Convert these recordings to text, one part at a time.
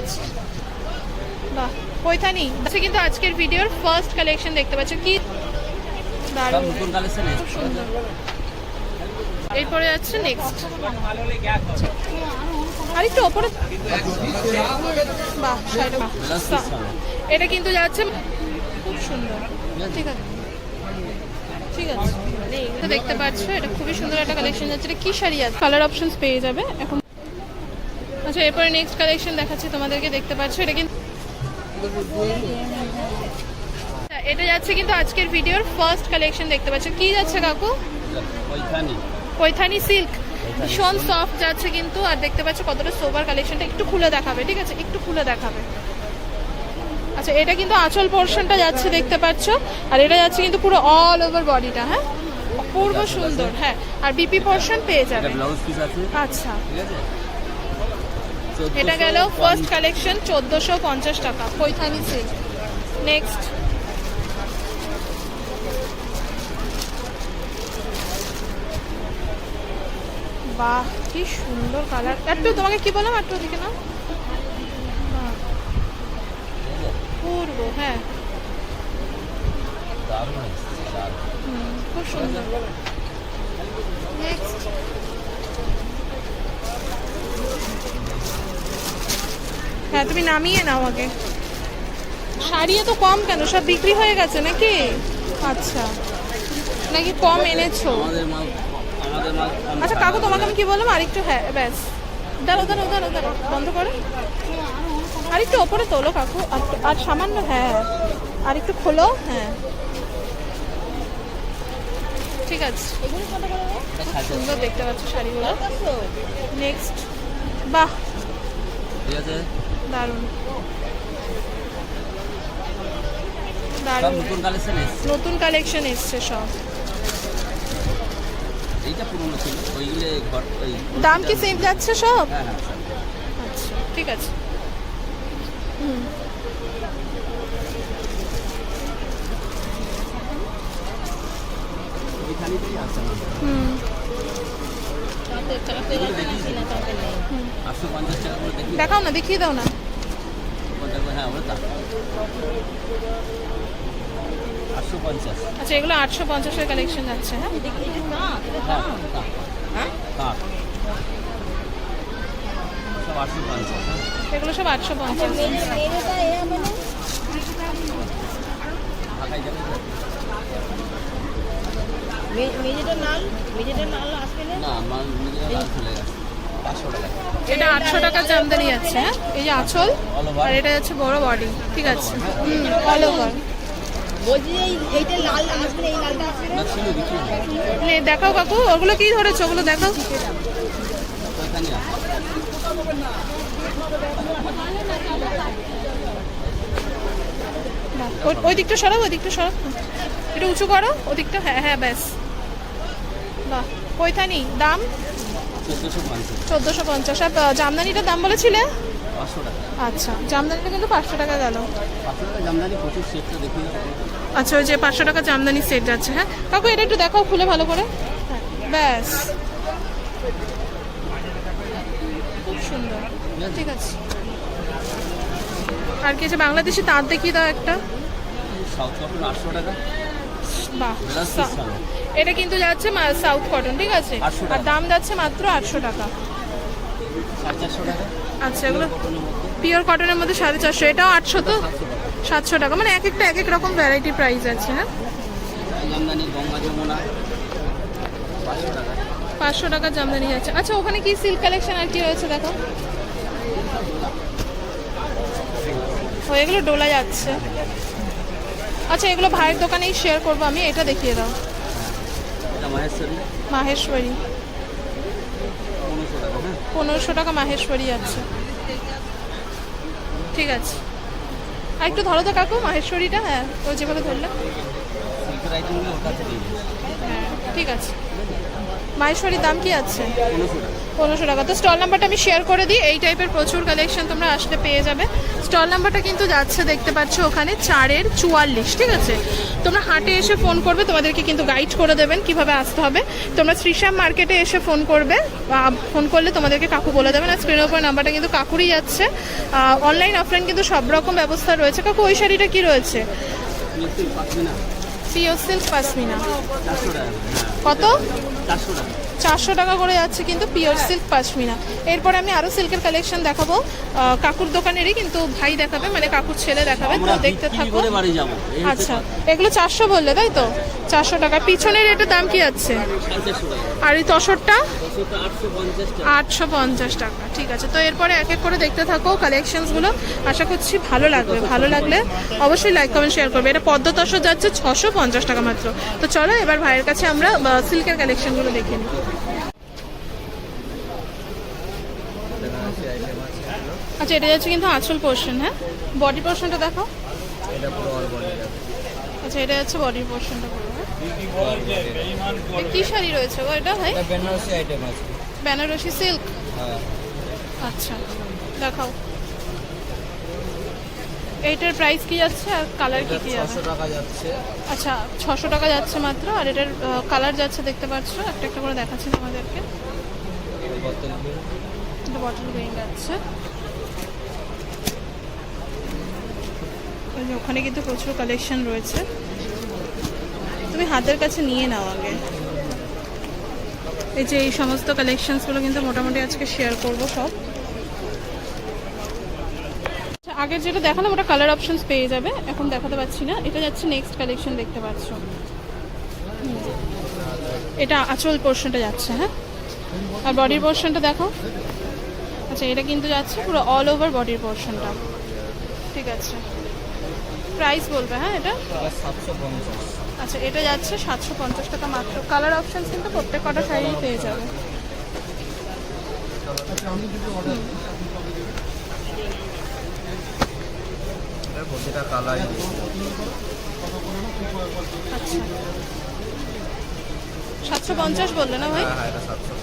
আছে। বাহ পৈথানি আচ্ছা কিন্তু আজকের ভিডিওর ফার্স্ট কালেকশন দেখতে পাচ্ছ। কি এরপরে যাচ্ছে নেক্সট আর ওপরে বাহ। এটা কিন্তু যাচ্ছে খুব সুন্দর। ঠিক আছে। ঠিক আছে। তো দেখতে পাচ্ছ এটা খুবই সুন্দর একটা কালেকশন যাচ্ছে। এটা কি শাড়ি আছে কালার অপশনস পেয়ে যাবে। এখন আচ্ছা এরপরে নেক্সট কালেকশন দেখাচ্ছি তোমাদেরকে দেখতে পাচ্ছ এটা কিন্তু এটা যাচ্ছে কিন্তু আজকের ভিডিওর ফার্স্ট কালেকশন দেখতে পাচ্ছ। কি যাচ্ছে কাকু? পৈথানি। সিল্ক ভীষণ সফট যাচ্ছে কিন্তু আর দেখতে পাচ্ছ কতটা সোবার কালেকশনটা একটু খুলে দেখাবে ঠিক আছে? একটু খুলে দেখাবে। আচ্ছা এটা কিন্তু আঁচল পোর্শনটা যাচ্ছে দেখতে পাচ্ছ। আর এটা যাচ্ছে কিন্তু পুরো অল ওভার বডিটা হ্যাঁ? অপূর্ব সুন্দর হ্যাঁ। আর বিপি পোর্শন পেয়ে যাবে। আচ্ছা। ঠিক আছে? এটা গেল ফার্স্ট কালেকশন চোদ্দোশো পঞ্চাশ টাকা। পৈথানি সিল্ক নেক্সট বাহ কি সুন্দর কালার একটু তোমাকে কি বললাম? একটু ওদিকে না পূর্ব হ্যাঁ। দারুণ। হুম, খুব সুন্দর। নেক্সট হ্যাঁ তুমি নামিয়ে নাও আগে। শাড়ি তো কম কেন? সব বিক্রি হয়ে গেছে নাকি? আচ্ছা। নাকি কম এনেছো? আচ্ছা কাকু তোমাকে আমি কি বললাম? আরেকটু হ্যাঁ ব্যাস। দাঁড়ো দাঁড়ো দাঁড়ো দাঁড়ো বন্ধ করো। আরেকটু ওপরে তোলো কাকু। আর আর সামান্য হ্যাঁ। আর একটু খোলো হ্যাঁ। ঠিক আছে। সুন্দর দেখতে পাচ্ছ শাড়িগুলো। নেক্সট বাহ। ঠিক আছে। দারুণ। দারুণ। নতুন কালেকশন এসছে? নতুন কালেকশন এসছে সব। এইটা পুরনো ছিল ওইগুলো দাম কি সেম যাচ্ছে সব? হ্যাঁ হ্যাঁ। আচ্ছা ঠিক আছে। হুম। হুম। দেখাও না দেখিয়ে দাও না। হ্যাঁ ওটা। আটশো পঞ্চাশ। আচ্ছা এগুলো আটশো পঞ্চাশের কালেকশন যাচ্ছে হ্যাঁ? এগুলো সব আটশো পঞ্চাশ। যাবে মেঝেটা লাল? মেঝেটা লাল আসবে না? না আমার লাল চলে গেছে। এটা আটশো টাকার জামদানি যাচ্ছে হ্যাঁ? এই যে আঁচল আর এটা যাচ্ছে বড় বডি ঠিক আছে? হুম অল ওভার দেখাও কাকু ওগুলো কি ধরেছো? ওগুলো দেখাও। আছে ওই- দিকটা সরাও ওই দিকটা সরাও। একটু উঁচু করো ওদিকটা হ্যাঁ হ্যাঁ ব্যাস। বাহ পৈথানি দাম? চোদ্দোশো পঞ্চাশ। আর জামদানিটার দাম বলেছিলে? আচ্ছা জামদানিটা কিন্তু পাঁচশো টাকা গেল। আচ্ছা ওই যে পাঁচশো টাকা জামদানি সেট যাচ্ছে হ্যাঁ? কাকু এটা একটু দেখাও খুলে ভালো করে। হ্যাঁ, ব্যাস। খুব সুন্দর। ঠিক আছে। আর কি আছে বাংলাদেশি? তাঁত দেখিয়ে দাও একটা। সাউথ কটন আটশো টাকা। বাহ। এটা কিন্তু যাচ্ছে সাউথ কটন ঠিক আছে? আর দাম যাচ্ছে মাত্র আটশো টাকা। আচ্ছা এগুলো পিওর কটনের মধ্যে। সাড়ে চারশো এটাও আটশো তো? সাতশো টাকা। মানে এক একটা এক এক রকম ভ্যারাইটি প্রাইস আছে হ্যাঁ? পাঁচশো টাকা। পাঁচশো টাকা জামদানি যাচ্ছে আচ্ছা ওখানে কি সিল্ক কালেকশন আর কি রয়েছে দেখো? ও এগুলো ডোলা যাচ্ছে। আচ্ছা এগুলো ভাইয়ের দোকানেই শেয়ার করব আমি এটা দেখিয়ে দাও। মাহেশ্বরী? মাহেশ্বরী। পনেরোশো টাকা হ্যাঁ। পনেরোশো টাকা মাহেশ্বরী আছে। ঠিক আছে। একটু ধরো তো কাকু মাহেশ্বরীটা হ্যাঁ ওই যেভাবে ধরলে। সিল্কের আইটেমগুলো ওটা থেকে হ্যাঁ ঠিক আছে। মাহেশ্বরীর দাম কি আছে? পনেরোশো টাকা। পনেরোশো টাকা। তো স্টল নাম্বারটা আমি শেয়ার করে দিই এই টাইপের প্রচুর কালেকশন তোমরা আসলে পেয়ে যাবে। স্টল নাম্বারটা কিন্তু যাচ্ছে দেখতে পাচ্ছ ওখানে চারের চুয়াল্লিশ ঠিক আছে? তোমরা হাটে এসে ফোন করবে তোমাদেরকে কিন্তু গাইড করে দেবেন কীভাবে আসতে হবে। তোমরা শ্রীশ্যাম মার্কেটে এসে ফোন করবে ফোন করলে তোমাদেরকে কাকু বলে দেবেন। আর স্ক্রিনের উপর নাম্বারটা কিন্তু কাকুরই যাচ্ছে। অনলাইন অফলাইন কিন্তু সব রকম ব্যবস্থা রয়েছে। কাকু ওই শাড়িটা কি রয়েছে? Pure silk pashmina. হ্যাঁ। কত? চারশো টাকা। চারশো টাকা করে যাচ্ছে কিন্তু পিওর সিল্ক পাশমিনা। এরপরে আমি আরও সিল্কের কালেকশন দেখাবো। কাকুর দোকানেরই কিন্তু ভাই দেখাবে মানে কাকুর ছেলে দেখাবে তো দেখতে থাকো। আচ্ছা এগুলো চারশো বললে তাই তো? চারশো টাকা। পিছনের এটার দাম কি আছে? আর এই তসরটা? আটশো পঞ্চাশ টাকা। আটশো পঞ্চাশ টাকা ঠিক আছে তো এরপরে এক এক করে দেখতে থাকো কালেকশনসগুলো আশা করছি ভালো লাগবে। ভালো লাগলে অবশ্যই লাইক কমেন্ট শেয়ার করবে। এটা পদ্ম তসর যাচ্ছে ছশো পঞ্চাশ টাকা মাত্র। তো চলো এবার ভাইয়ের কাছে আমরা সিল্কের কালেকশনগুলো দেখে নিই। আচ্ছা এটা যাচ্ছে কিন্তু আঁচল পোর্শন হ্যাঁ? বডি পোর্শনটা দেখো। এটা পুরো অল বডি আচ্ছা এটা যাচ্ছে বডির পোর্শনটা পুরো হ্যাঁ? কি শাড়ি রয়েছে গো এটা ভাই? এটা বেনারসি আইটেম আছে। বেনারসি সিল্ক হ্যাঁ। আচ্ছা দেখাও। এইটার প্রাইস কি যাচ্ছে আর কালার কি কি যাবে? টাকা যাচ্ছে। আচ্ছা ছশো টাকা যাচ্ছে মাত্র আর এটার কালার যাচ্ছে দেখতে পাচ্ছ? একটা একটা করে দেখাচ্ছি তোমাদেরকে। বটল গ্রিন যাচ্ছে। যে ওখানে কিন্তু প্রচুর কালেকশন রয়েছে। তুমি হাতের কাছে নিয়ে নাও আগে। এই যে এই সমস্ত কালেকশনসগুলো কিন্তু মোটামুটি আজকে শেয়ার করব সব। আচ্ছা, আগের যেটা দেখালাম ওটা কালার অপশনস পেয়ে যাবে। এখন দেখাতে পাচ্ছি না। এটা যাচ্ছে নেক্সট কালেকশন দেখতে পাচ্ছ। এটা আচল পোর্শনটা যাচ্ছে হ্যাঁ? আর বডির পোর্শনটা দেখো। আচ্ছা এটা কিন্তু যাচ্ছে পুরো অল ওভার বডির পোর্শনটা ঠিক আছে। প্রাইস বলবে হ্যাঁ এটা? আচ্ছা এটা যাচ্ছে সাতশো পঞ্চাশ টাকা মাত্র। কালার অপশন কিন্তু প্রত্যেক কটা শাড়ি পেয়ে যাবে। প্রতিটা কালার আচ্ছা। সাতশো পঞ্চাশ বললে না ভাই হ্যাঁ এটা সাতশো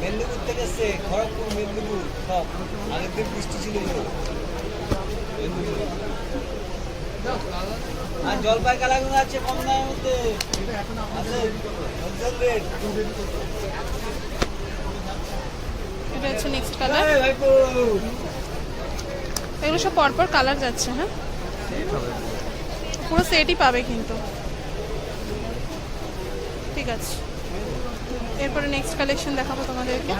মেদিনীপুর থেকে এসছে খড়গপুর মেদিনীপুর সব আগের দিন বৃষ্টি ছিল আর জলপাই কালাগুলো আছে কম দামের মধ্যে। আছে হোলসেল রেট এটা হচ্ছে নেক্সট কালার এগুলো সব পরপর কালার যাচ্ছে হ্যাঁ? পুরো সেটই পাবে কিন্তু। ঠিক আছে। এরপরে নেক্সট কালেকশন দেখাবো তোমাদেরকে।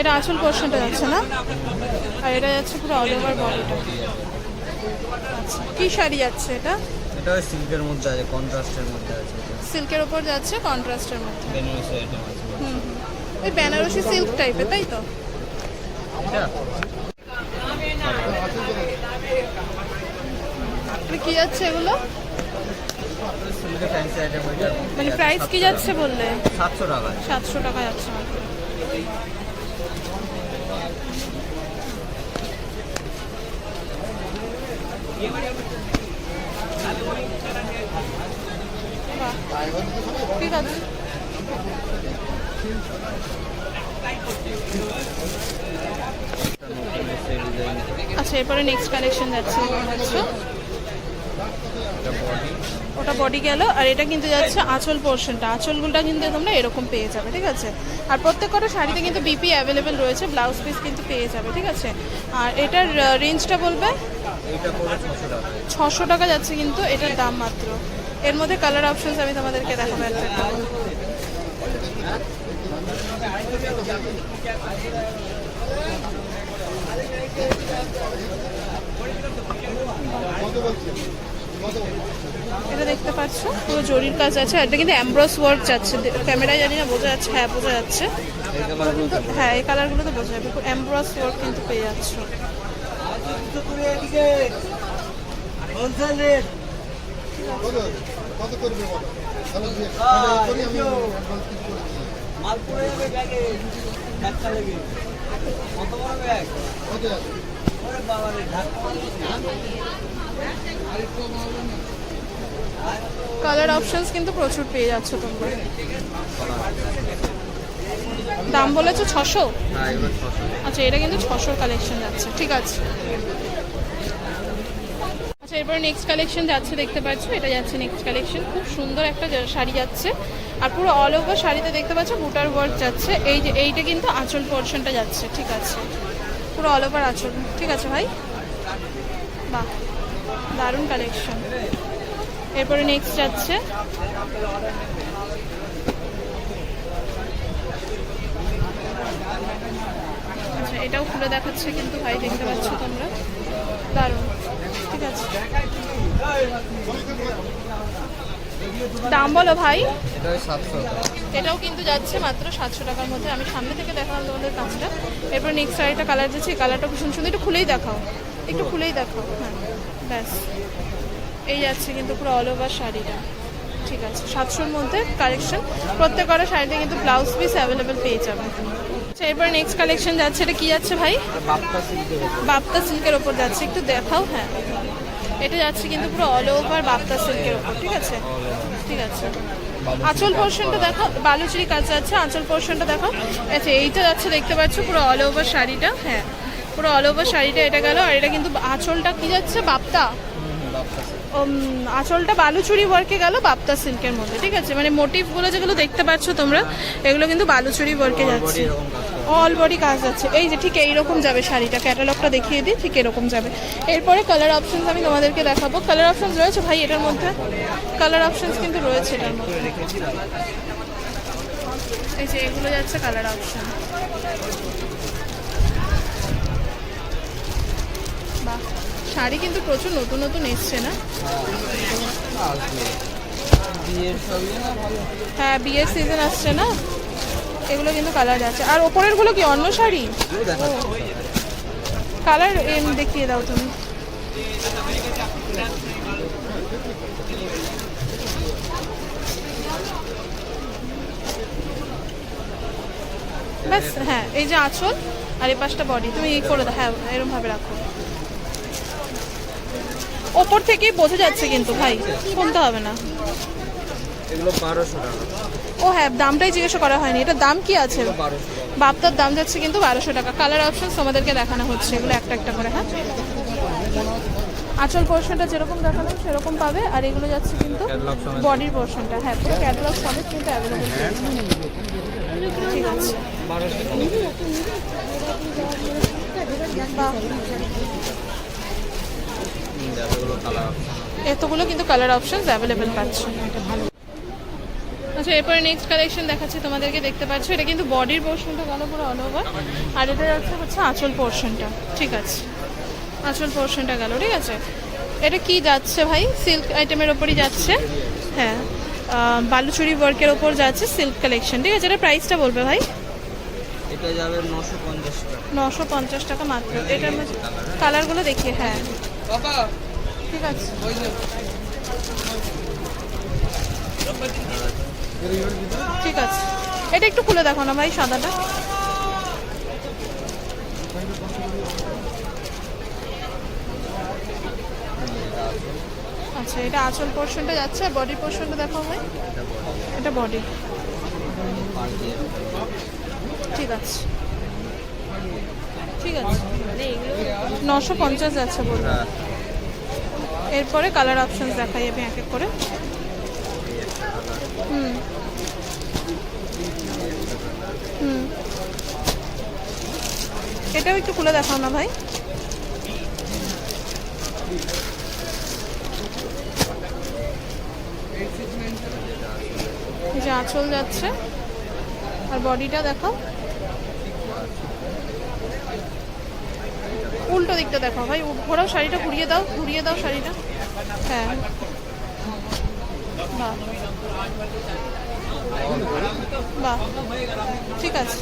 এটা আসল পোর্শনটা যাচ্ছে না? আর এটা যাচ্ছে পুরো অল ওভার বডিটা আচ্ছা কি শাড়ি যাচ্ছে এটা? এটা সিল্কের মধ্যে আছে কন্ট্রাস্টের মধ্যে আছে। সিল্কের ওপর যাচ্ছে কন্ট্রাস্টের মধ্যে। বেনারসি আইটেম আছে। হুম ওই বেনারসি সিল্ক টাইপের তাই তো? এটা কি যাচ্ছে এগুলো? ফ্যান্সি আইটেম মানে প্রাইস কি যাচ্ছে বললে? সাতশো টাকা। সাতশো টাকা যাচ্ছে মাত্র। ঠিক আছে। আচ্ছা এরপরে নেক্সট কালেকশন যাচ্ছে দেখছ বডি গেল আর এটা কিন্তু যাচ্ছে আঁচল পোর্শনটা আঁচলগুলোটা কিন্তু তোমরা এরকম পেয়ে যাবে ঠিক আছে? আর প্রত্যেকটা শাড়িতে কিন্তু বিপি অ্যাভেলেবেল রয়েছে ব্লাউজ পিস কিন্তু পেয়ে যাবে ঠিক আছে? আর এটার রেঞ্জটা বলবে? ছশো টাকা। যাচ্ছে কিন্তু এটার দাম মাত্র। এর মধ্যে কালার অপশনস আমি তোমাদেরকে দেখাবো একটা একটা। করে। এটা দেখতে পাচ্ছ? পুরো জরির কাজ আছে। আর এটা কিন্তু অ্যাম্ব্রস ওয়ার্ক যাচ্ছে। ক্যামেরায় জানি না বোঝা যাচ্ছে? হ্যাঁ বোঝা যাচ্ছে। হ্যাঁ এই কালারগুলো তো বোঝা যাবে। অ্যাম্ব্রস ওয়ার্ক কিন্তু পেয়ে যাচ্ছ। মাল পড়ে যাবে ব্যাগে। ব্যাগটা লেগে কত বড় ব্যাগ? বাবারে ঢাকা। কালার অপশনস কিন্তু প্রচুর পেয়ে যাচ্ছ তোমরা। দাম বলেছ ছশো? হ্যাঁ আচ্ছা এটা কিন্তু ছশোর কালেকশন যাচ্ছে ঠিক আছে। আচ্ছা এরপর নেক্সট কালেকশন যাচ্ছে দেখতে পাচ্ছ? এটা যাচ্ছে নেক্সট কালেকশন খুব সুন্দর একটা শাড়ি যাচ্ছে। আর পুরো অল ওভার শাড়িতে দেখতে পাচ্ছ বুটার ওয়ার্ক যাচ্ছে। এই যে এইটা কিন্তু আঁচল পোর্শনটা যাচ্ছে ঠিক আছে। পুরো অল ওভার আঁচল ঠিক আছে ভাই? বাহ। দারুণ কালেকশন এরপরে নেক্সট যাচ্ছে। আচ্ছা এটাও খুলে দেখাচ্ছে কিন্তু ভাই দেখতে পাচ্ছ তোমরা? দারুণ। ঠিক আছে। দাম বলো ভাই। এটাও কিন্তু যাচ্ছে মাত্র সাতশো টাকার মধ্যে। আমি সামনে থেকে দেখালাম তোমাদের কাজটা। এরপর নেক্সট শাড়িটা কালার যাচ্ছে কালারটা ভীষণ সুন্দর। একটু খুলেই দেখাও। একটু খুলেই দেখাও হ্যাঁ ব্যাস। এই যাচ্ছে কিন্তু পুরো অল ওভার শাড়িটা। ঠিক আছে সাতশোর মধ্যে কালেকশন প্রত্যেক কটা শাড়িতে কিন্তু ব্লাউজ পিস অ্যাভেলেবেল পেয়ে যাবে। আচ্ছা এরপর নেক্সট কালেকশন যাচ্ছে এটা কি যাচ্ছে ভাই? বাপ্তা সিল্কের ওপর যাচ্ছে একটু দেখাও হ্যাঁ। এটা যাচ্ছে কিন্তু পুরো অল ওভার বাপ্তা সিল্কের ওপর ঠিক আছে? ঠিক আছে। আঁচল পোর্শনটা দেখো বালুচুরি কাজ যাচ্ছে আঁচল পোর্শনটা দেখো। আচ্ছা এইটা যাচ্ছে দেখতে পাচ্ছ পুরো অল ওভার শাড়িটা হ্যাঁ। পুরো অল ওভার শাড়িটা এটা গেল আর এটা কিন্তু আঁচলটা কি যাচ্ছে? বাপ্তা। আঁচলটা বালুচুরি ওয়ার্কে গেল বাপ্তা সিল্কের মধ্যে ঠিক আছে? মানে মোটিভগুলো যেগুলো দেখতে পাচ্ছ তোমরা এগুলো কিন্তু বালুচুরি ওয়ার্কে যাচ্ছে। অল বডি কাজ যাচ্ছে। এই যে ঠিক এইরকম যাবে শাড়িটা ক্যাটালগটা দেখিয়ে দিই ঠিক এরকম যাবে। এরপরে কালার অপশনস আমি তোমাদেরকে দেখাবো। কালার অপশনস রয়েছে ভাই এটার মধ্যে? কালার অপশনস কিন্তু রয়েছে এটার মধ্যে। এই যে এগুলো যাচ্ছে কালার অপশন বাহ শাড়ি কিন্তু প্রচুর নতুন নতুন এসছে না? হ্যাঁ বিয়ের সিজন আসছে না? এগুলো কিন্তু কালার আছে। আর ওপরেরগুলো কি অন্য শাড়ি? কালার কালার দেখিয়ে দাও তুমি। ব্যাস হ্যাঁ এই যে আঁচল আর এই পাশটা বডি তুমি করে দাও। হ্যাঁ এরকম ভাবে রাখো। ওপর থেকেই বোঝা যাচ্ছে কিন্তু ভাই শুনতে হবে না। এগুলো বারোশো টাকা। ও হ্যাঁ দামটাই জিজ্ঞাসা করা হয়নি। এটা দাম কি আছে? বাপ্তার দাম যাচ্ছে কিন্তু বারোশো টাকা। কালার অপশন তোমাদেরকে দেখানো হচ্ছে। এগুলো একটা একটা করে হ্যাঁ? আচল পোর্শনটা যেরকম দেখালাম সেরকম পাবে। আর এগুলো যাচ্ছে কিন্তু বডির পোর্শনটা হ্যাঁ পুরো ক্যাটালগ সমেত কিন্তু অ্যাভেলেবল ঠিক আছে বাহ। কালার এতগুলো কিন্তু কালার অপশনস অ্যাভেলেবেল পাচ্ছে। আচ্ছা এরপরে নেক্সট কালেকশন দেখাচ্ছি তোমাদেরকে দেখতে পাচ্ছ। এটা কিন্তু বডির পোর্শনটা গেল পুরো অল ওভার আর এটা যাচ্ছে হচ্ছে আঁচল পোর্শনটা ঠিক আছে। আঁচল পোর্শনটা গেল ঠিক আছে? এটা কি যাচ্ছে ভাই? সিল্ক আইটেমের ওপরই যাচ্ছে। হ্যাঁ। বালুচুরি ওয়ার্কের ওপর যাচ্ছে সিল্ক কালেকশন ঠিক আছে এটা প্রাইসটা বলবে ভাই? এটা যাবে নশো পঞ্চাশ টাকা। নশো পঞ্চাশ টাকা মাত্র। মধ্যে কালারগুলো দেখিয়ে হ্যাঁ। ঠিক আছে। ঠিক আছে। এটা একটু খুলে দেখো না ভাই সাদাটা। আচ্ছা এটা আঁচল পোর্শনটা যাচ্ছে আর বডি পোর্শনটা দেখো ভাই। এটা বডি ঠিক আছে। ঠিক আছে। নশো পঞ্চাশ যাচ্ছে হ্যাঁ এরপরে কালার অপশনস দেখাই আমি এক এক করে। হুম। হুম। এটাও একটু খুলে দেখাও না ভাই। যে আঁচল যাচ্ছে, আর বডিটা দেখাও। উল্টো দিকটা দেখো। ভাই ঘোরাও শাড়িটা ঘুরিয়ে দাও ঘুরিয়ে দাও শাড়িটা। হ্যাঁ। বাহ। বাহ। ঠিক আছে।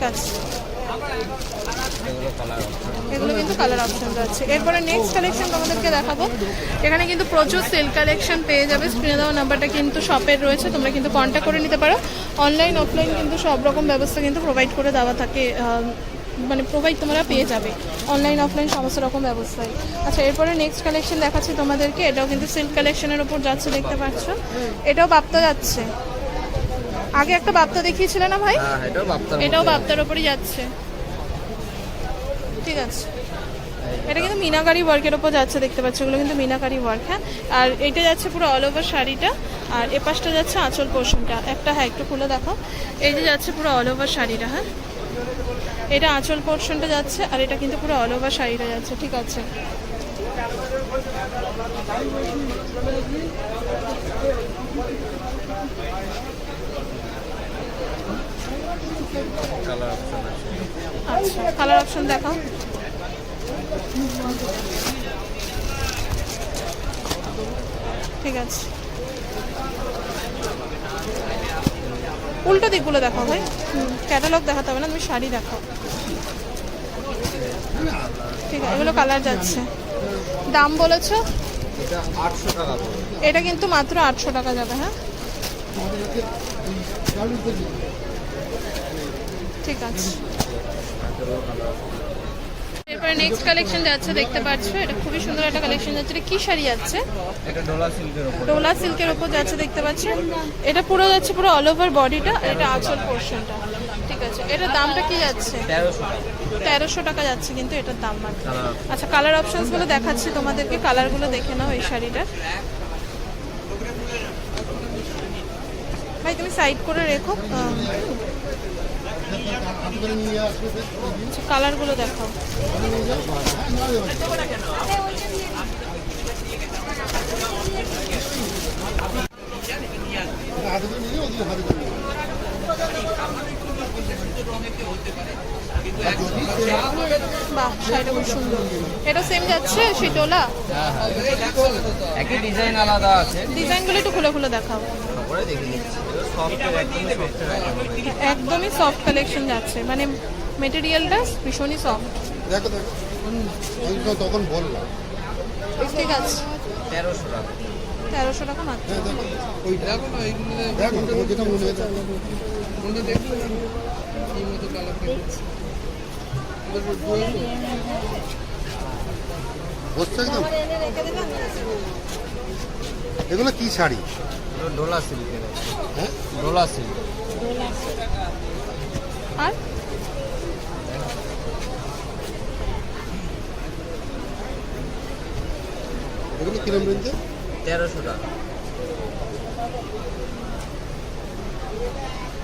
ঠিক আছে। এগুলো কিন্তু কালার অপশন আছে। এরপরে নেক্সট কালেকশন তোমাদেরকে দেখাবো। এখানে কিন্তু প্রচুর সেল কালেকশন পেয়ে যাবে। স্ক্রিনে দেওয়া নাম্বারটা কিন্তু শপের রয়েছে। তোমরা কিন্তু কন্ট্যাক্ট করে নিতে পারো। অনলাইন অফলাইন কিন্তু সব রকম ব্যবস্থা কিন্তু প্রোভাইড করে দেওয়া থাকে। মানে প্রোভাইড তোমরা পেয়ে যাবে। অনলাইন অফলাইন সমস্ত রকম ব্যবস্থায় আচ্ছা এরপরে নেক্সট কালেকশন দেখাচ্ছি তোমাদেরকে। এটাও কিন্তু সিল্ক কালেকশনের উপর যাচ্ছে, দেখতে পাচ্ছ। এটাও বাপ্তা যাচ্ছে। আগে একটা বাপ্তা দেখিয়েছিলে না ভাই? হ্যাঁ এটাও বাপ্তার এটাও বাপ্তার ওপরই যাচ্ছে। ঠিক আছে। এটা কিন্তু মিনাকারি ওয়ার্কের ওপর যাচ্ছে দেখতে পাচ্ছ ওগুলো কিন্তু মিনাকারি ওয়ার্ক হ্যাঁ? আর এটা যাচ্ছে পুরো অল ওভার শাড়িটা আর এ পাশটা যাচ্ছে আঁচল পোর্শনটা একটা হ্যাঁ একটু খুলে দেখো। এই যে যাচ্ছে পুরো অল ওভার শাড়িটা হ্যাঁ? এটা আঁচল পোর্শনটা যাচ্ছে আর এটা কিন্তু পুরো অল ওভার শাড়িটা যাচ্ছে ঠিক আছে? কালার অপশন আছে। আচ্ছা কালার অপশন দেখাও। ঠিক আছে। উল্টো দিকগুলো দেখাও ভাই। ক্যাটালগ দেখাতে হবে না তুমি শাড়ি দেখাও। ঠিক আছে এগুলো কালার যাচ্ছে। দাম বলেছ? এটা কিন্তু মাত্র আটশো টাকা যাবে হ্যাঁ? ঠিক আছে। এরপরে নেক্সট কালেকশন যাচ্ছে দেখতে পাচ্ছ এটা খুবই সুন্দর একটা কালেকশন যাচ্ছে। এটা কি শাড়ি যাচ্ছে? এটা ডোলা সিল্কের ওপর। ডোলা সিল্কের উপর যাচ্ছে দেখতে পাচ্ছ? এটা পুরো যাচ্ছে পুরো অল ওভার বডিটা এটা আঁচল পোর্শনটা ঠিক আছে এটার দামটা কি যাচ্ছে? তেরোশো টাকা। যাচ্ছে কিন্তু এটার দাম মাত্র। কালার আচ্ছা কালার অপশনসগুলো দেখাচ্ছি তোমাদেরকে কালারগুলো দেখে নাও এই শাড়িটার। ভাই তুমি সাইড করে রেখো আচ্ছা কালারগুলো দেখাও। বাহ শাড়িটা খুব সুন্দর। এটা সেম যাচ্ছে সেই টোলা একই ডিজাইন আলাদা আছে। ডিজাইনগুলো একটু খুলে খুলে দেখাও। একদমই সফট কালেকশন যাচ্ছে। মানে মেটেরিয়ালটা ভীষণই সফট দেখো দেখো। তখন বললাম। ঠিক আছে। তেরোশো টাকা। তেরোশো টাকা মাত্র। দেখো ওইটা। দেখো না? দেখো তোমার যেটা মনে হয় দেখো। বসছে একদম? এগুলো কি শাড়ি? ডোলা সিল্কের হ্যাঁ? ডোলা সিল্ক। আর? এগুলো কিরম রেঞ্জে? তেরোশো টাকা।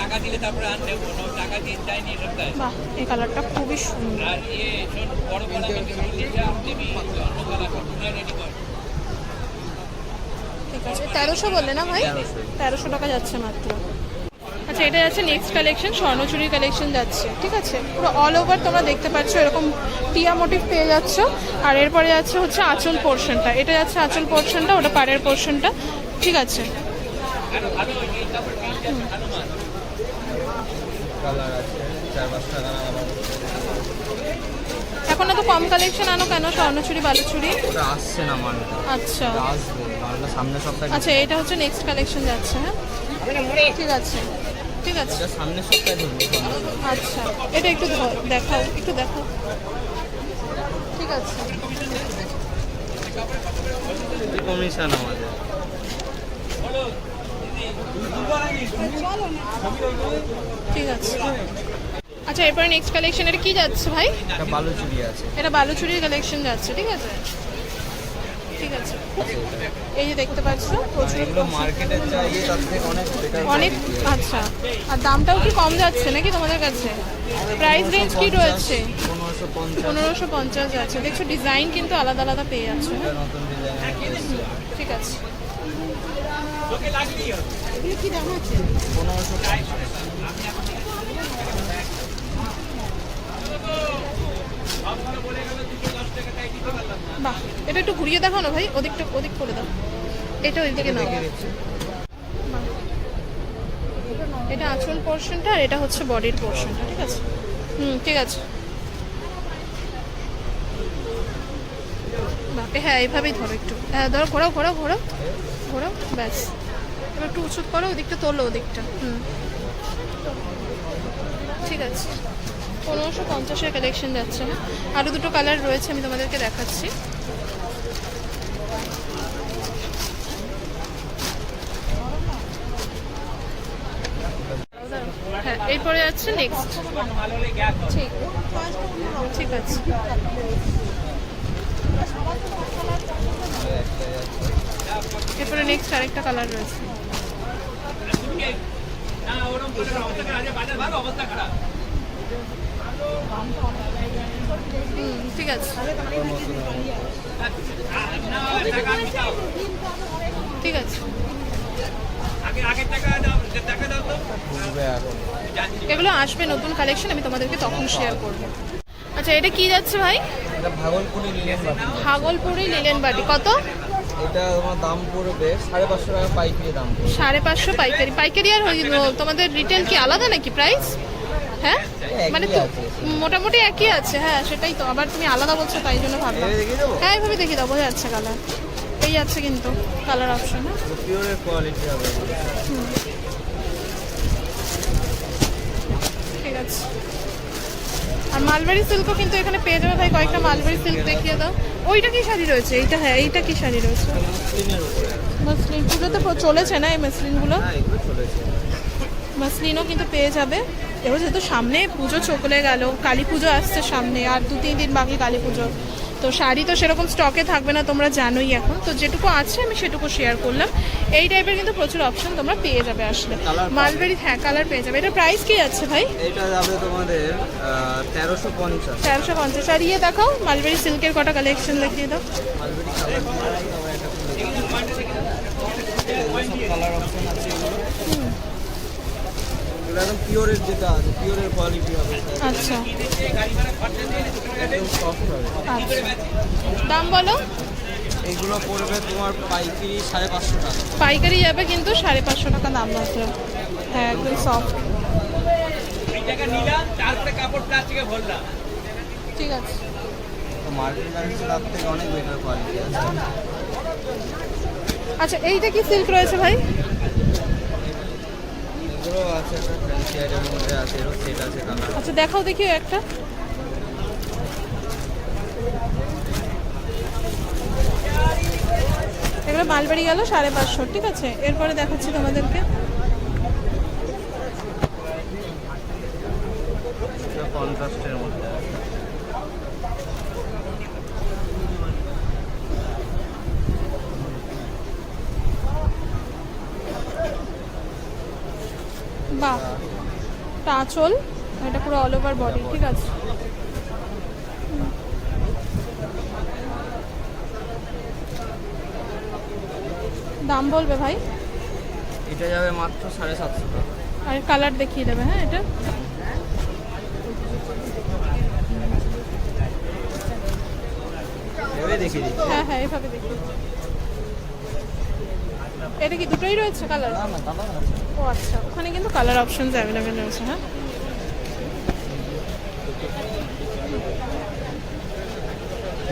টাকা দিলে তারপরে আনতে কোনো টাকা দিয়ে চাইনি এই সপ্তাহে বাহ এই কালারটা খুবই সুন্দর। আর ইয়ে শোন বড় বড় রেডি কর ঠিক আছে তেরোশো বললে না ভাই? তেরোশো। টাকা যাচ্ছে মাত্র। আচ্ছা এটা যাচ্ছে নেক্সট কালেকশন স্বর্ণচুরির কালেকশন যাচ্ছে। ঠিক আছে পুরো অল ওভার তোমরা দেখতে পাচ্ছ এরকম টিয়া মোটিভ পেয়ে যাচ্ছ। আর এরপরে যাচ্ছে হচ্ছে আঁচল পোর্শনটা এটা যাচ্ছে আঁচল পোর্শনটা ওটা পাড়ের পোর্শনটা ঠিক আছে। কালার আছে চার পাঁচটা কালার আবার এখন এত কম কালেকশন আনো কেন? স্বর্ণচুরি বালুচুরি? ওটা আসছে না মালটা। আচ্ছা। আসবে মালটা সামনে সপ্তাহে আচ্ছা এটা হচ্ছে নেক্সট কালেকশন যাচ্ছে হ্যাঁ? ঠিক আছে ঠিক আছে। এটা সামনের সপ্তাহে ধরবো আচ্ছা এটা একটু দেখাও একটু দেখাও। ঠিক আছে। কমিশন আমাদের। ঠিক আছে। আচ্ছা এরপরে নেক্সট কালেকশন এটা কি যাচ্ছে ভাই? এটা বালুচুরি আছে। এটা বালুচুরির কালেকশন যাচ্ছে ঠিক আছে? ঠিক আছে। এই যে দেখতে পাচ্ছ এগুলো মার্কেটের চাইয়ে তার থেকে অনেক বেটার অনেক আচ্ছা। আর দামটাও কি কম যাচ্ছে নাকি তোমাদের কাছে? প্রাইস রেঞ্জ কি রয়েছে? পনেরোশো পঞ্চাশ। আছে। দেখছ ডিজাইন কিন্তু আলাদা আলাদা পেয়ে যাচ্ছে। ঠিক আছে এগুলো কি দাম আছে পনেরোশো বাহ এটা একটু ঘুরিয়ে দেখাও না ভাই ওদিকটা ওদিক করে দাও। এটা ওইদিকে নাও। এটা আঁচল পোর্শনটা আর এটা হচ্ছে বডির পোর্শনটা ঠিক আছে? হুম ঠিক আছে। বাপে হ্যাঁ এইভাবেই ধরো একটু। হ্যাঁ ধরো ঘোরাও ঘোরাও ঘোরাও। ঘোরাও ব্যাস। এবার একটু উঁচু করো ওদিকটা তোলো ওদিকটা। হুম। ঠিক আছে। পনেরোশো পঞ্চাশের কালেকশন যাচ্ছে না। আরও দুটো কালার রয়েছে, আমি তোমাদেরকে দেখাচ্ছি। হ্যাঁ এরপরে যাচ্ছে নেক্সট ঠিক। ঠিক আছে। এরপরে নেক্সট আরেকটা কালার রয়েছে না ওরকম করে অবস্থা খারাপ আছে, বাজার ভালো অবস্থা খারাপ হুম ঠিক আছে। ঠিক আছে এগুলো আসবে নতুন কালেকশন আমি তোমাদেরকে তখন শেয়ার করব আচ্ছা এটা কি যাচ্ছে ভাই ভাগলপুরি লিলেন বাটি কত এটা তোমার দাম পড়বে সাড়ে পাঁচশো টাকা পাইকারি দাম সাড়ে পাঁচশো পাইকারি। পাইকারি আর তোমাদের রিটেল কি আলাদা নাকি প্রাইস হ্যাঁ? মানে তো মোটামুটি একই আছে। হ্যাঁ সেটাই তো। আবার তুমি আলাদা বলছো তাই জন্য ভাবলাম। হ্যাঁ এইভাবে দেখি দাও বোঝা যাচ্ছে কালার এই আছে কিন্তু কালার অপশন হ্যাঁ। কোয়ালিটি হবে এগুলো। ঠিক আছে আর মালবাড়ি সিল্কও কিন্তু এখানে পেয়ে যাবে ভাই, কয়েকটা মালবাড়ি সিল্ক দেখিয়ে দাও। ওইটা কি শাড়ি রয়েছে? এইটা হ্যাঁ এইটা কি শাড়ি রয়েছে? মসলিনের উপরে মসলিন, পুজো তো চলেছে না এই মসলিনগুলো? মসলিনও কিন্তু পেয়ে যাবে। এবার যেহেতু সামনে পুজো চকলে গেল, কালী পুজো আসছে সামনে, আর দু তিন দিন বাকি কালী পুজো। তো শাড়ি তো সেরকম স্টকে থাকবে না তোমরা জানোই এখন। তো যেটুকু আছে আমি সেটুকু শেয়ার করলাম। এই টাইপের কিন্তু প্রচুর অপশন তোমরা পেয়ে যাবে আসলে। মালবেরি হ্যাঁ কালার পেয়ে যাবে। এটা প্রাইস কি আছে ভাই? এটা যাবে তোমাদের তেরোশো পঞ্চাশ। চারশো পঞ্চাশ। আর ইয়ে দেখাও মালবেরি সিল্কের কটা কালেকশন দেখিয়ে দাও। মালবেরি কালার কালার অপশন আছে এগুলো এগুলো একদম পিওরের যেটা আছে পিওরের কোয়ালিটি হবে। আচ্ছা। একদম সফট হবে। আচ্ছা। দাম বলো? এইগুলো পড়বে তোমার পাইকারি সাড়ে পাঁচশো টাকা। পাইকারি যাবে কিন্তু সাড়ে পাঁচশো টাকা দাম মাত্র। হ্যাঁ একদম সফট নিলাম কাপড় প্লাস্টিকে ভরলাম ঠিক আছে মার্কেট তার থেকে অনেক বেটার কোয়ালিটি আছে। আচ্ছা এইটা কি সিল্ক রয়েছে ভাই? এগুলো আছে একটা মধ্যে আছে এরও সেট আছে কালার। আচ্ছা দেখাও দেখি একটা। এগুলো মালবাড়ি গেল সাড়ে পাঁচশো ঠিক আছে? এরপরে দেখাচ্ছি তোমাদেরকে। কন্ট্রাস্টের মধ্যে আছে বাহ এটা আঁচল এটা পুরো অল ওভার বডি ঠিক আছে? দাম বলবে ভাই? এটা যাবে মাত্র সাড়ে সাতশো টাকা। আর কালার দেখিয়ে দেবে হ্যাঁ এটা? হ্যাঁ হ্যাঁ এভাবে দেখি এটা কি দুটোই রয়েছে কালার না না কালার আছে। ও আচ্ছা। ওখানে কিন্তু কালার অপশনস অ্যাভেলেবেল রয়েছে হ্যাঁ।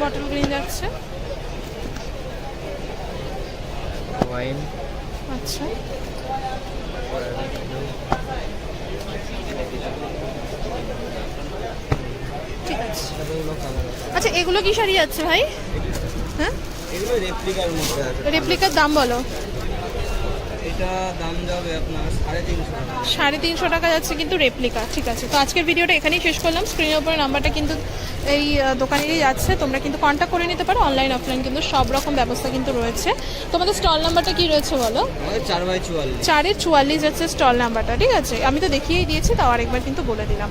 বটল গ্রিন যাচ্ছে। ওয়াইন আচ্ছা। ঠিক আছে। এগুলো আচ্ছা এগুলো কি শাড়ি যাচ্ছে ভাই? হ্যাঁ? আছে। রেপ্লিকার দাম বলো। এটা এটা দাম যাবে আপনার সাড়ে তিনশো টাকা। সাড়ে তিনশো টাকা যাচ্ছে কিন্তু রেপ্লিকা ঠিক আছে। তো আজকের ভিডিওটা এখানেই শেষ করলাম। স্ক্রিনের উপরে নাম্বারটা কিন্তু এই দোকানেরই যাচ্ছে। তোমরা কিন্তু কন্ট্যাক্ট করে নিতে পারো। অনলাইন অফলাইন কিন্তু সব রকম ব্যবস্থা কিন্তু রয়েছে। তোমাদের স্টল নাম্বারটা কি রয়েছে বলো? আমাদের চার বাই চুয়াল্লিশ। চারের চুয়াল্লিশ যাচ্ছে স্টল নাম্বারটা ঠিক আছে। আমি তো দেখিয়েই দিয়েছি তাও আরেকবার কিন্তু বলে দিলাম।